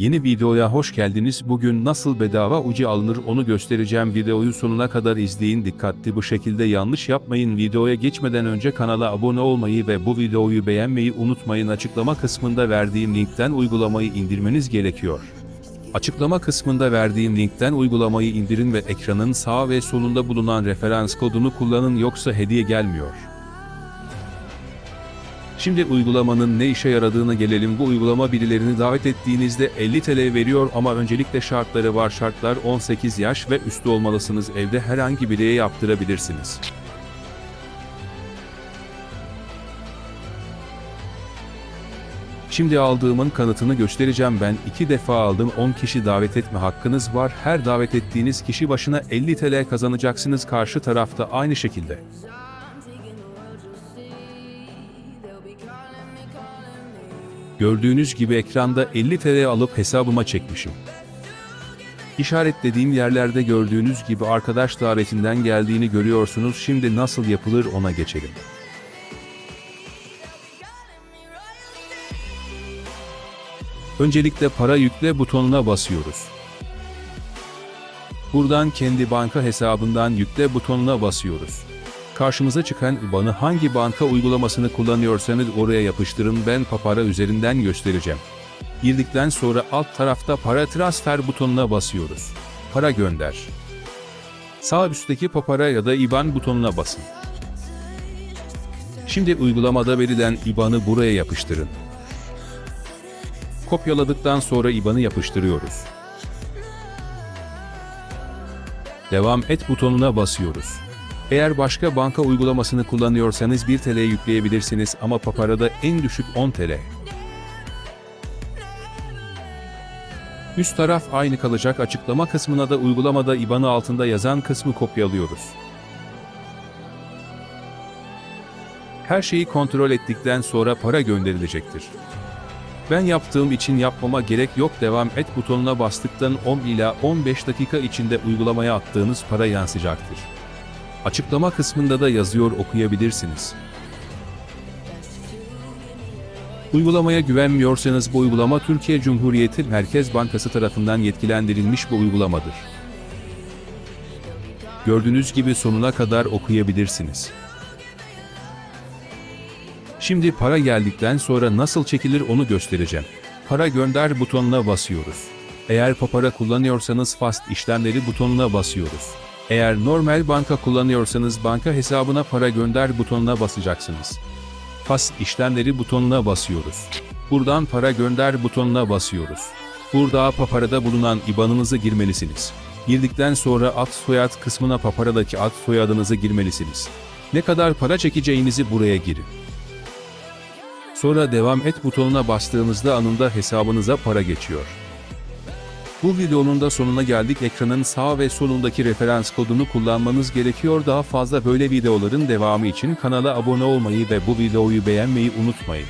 Yeni videoya hoş geldiniz. Bugün nasıl bedava ucu alınır onu göstereceğim. Videoyu sonuna kadar izleyin. Dikkatli bu şekilde yanlış yapmayın. Videoya geçmeden önce kanala abone olmayı ve bu videoyu beğenmeyi unutmayın. Açıklama kısmında verdiğim linkten uygulamayı indirmeniz gerekiyor. Açıklama kısmında verdiğim linkten uygulamayı indirin ve ekranın sağ ve solunda bulunan referans kodunu kullanın yoksa hediye gelmiyor. Şimdi uygulamanın ne işe yaradığına gelelim. Bu uygulama birilerini davet ettiğinizde 50 TL veriyor ama öncelikle şartları var. Şartlar 18 yaş ve üstü olmalısınız. Evde herhangi bireye yaptırabilirsiniz. Şimdi aldığımın kanıtını göstereceğim ben. iki defa aldım 10 kişi davet etme hakkınız var. Her davet ettiğiniz kişi başına 50 TL kazanacaksınız karşı tarafta aynı şekilde. Gördüğünüz gibi ekranda 50 TL alıp hesabıma çekmişim. İşaretlediğim yerlerde gördüğünüz gibi arkadaş davetinden geldiğini görüyorsunuz. Şimdi nasıl yapılır ona geçelim. Öncelikle para yükle butonuna basıyoruz. Buradan kendi banka hesabından yükle butonuna basıyoruz. Karşımıza çıkan IBAN'ı hangi banka uygulamasını kullanıyorsanız oraya yapıştırın ben Papara üzerinden göstereceğim. Girdikten sonra alt tarafta para transfer butonuna basıyoruz. Para gönder. Sağ üstteki Papara ya da IBAN butonuna basın. Şimdi uygulamada verilen IBAN'ı buraya yapıştırın. Kopyaladıktan sonra IBAN'ı yapıştırıyoruz. Devam et butonuna basıyoruz. Eğer başka banka uygulamasını kullanıyorsanız 1 TL yükleyebilirsiniz ama Papara'da en düşük 10 TL. Üst taraf aynı kalacak açıklama kısmına da uygulamada IBAN'ı altında yazan kısmı kopyalıyoruz. Her şeyi kontrol ettikten sonra para gönderilecektir. Ben yaptığım için yapmama gerek yok devam et butonuna bastıktan 10 ila 15 dakika içinde uygulamaya attığınız para yansıyacaktır. Açıklama kısmında da yazıyor okuyabilirsiniz. Uygulamaya güvenmiyorsanız bu uygulama Türkiye Cumhuriyeti Merkez Bankası tarafından yetkilendirilmiş bir uygulamadır. Gördüğünüz gibi sonuna kadar okuyabilirsiniz. Şimdi para geldikten sonra nasıl çekilir onu göstereceğim. Para gönder butonuna basıyoruz. Eğer Papara kullanıyorsanız Fast işlemleri butonuna basıyoruz. Eğer normal banka kullanıyorsanız banka hesabına para gönder butonuna basacaksınız. Fast işlemleri butonuna basıyoruz. Buradan para gönder butonuna basıyoruz. Burada Papara'da bulunan IBAN'ınızı girmelisiniz. Girdikten sonra ad soyad kısmına Papara'daki ad soyadınızı girmelisiniz. Ne kadar para çekeceğinizi buraya girin. Sonra devam et butonuna bastığınızda anında hesabınıza para geçiyor. Bu videonun da sonuna geldik. Ekranın sağ ve solundaki referans kodunu kullanmanız gerekiyor. Daha fazla böyle videoların devamı için kanala abone olmayı ve bu videoyu beğenmeyi unutmayın.